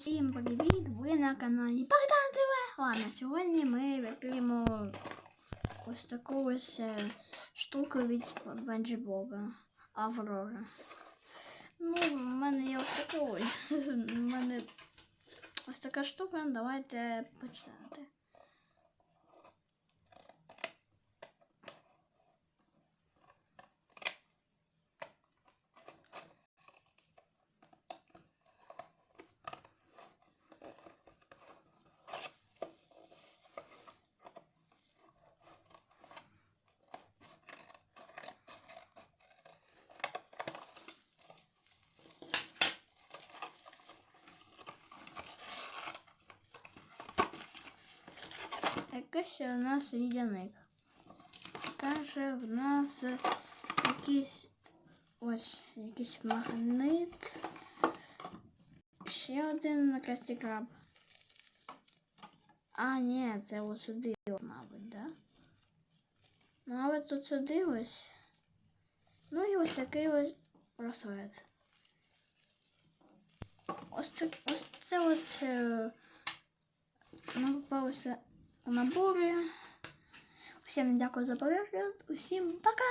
Всім привіт! Ви на каналі Богдан ТВ! Ладно, сьогодні ми відкриємо ось таку ось е, штуку від Бенджі Боба Аврора. Ну, в мене є ось такий. У мене ось така штука, давайте почнемо. Якийсь у нас лідяник. Каже, в нас якийсь ось якийсь магнит. Ще один краб. А, ні, це ось сюди, мабуть, да? Мабуть, тут сюди ось. Ну і ось такий ось браслет. Ось це, ось це от е, нам попалося у наборі. Всім дякую за перегляд. Усім пока!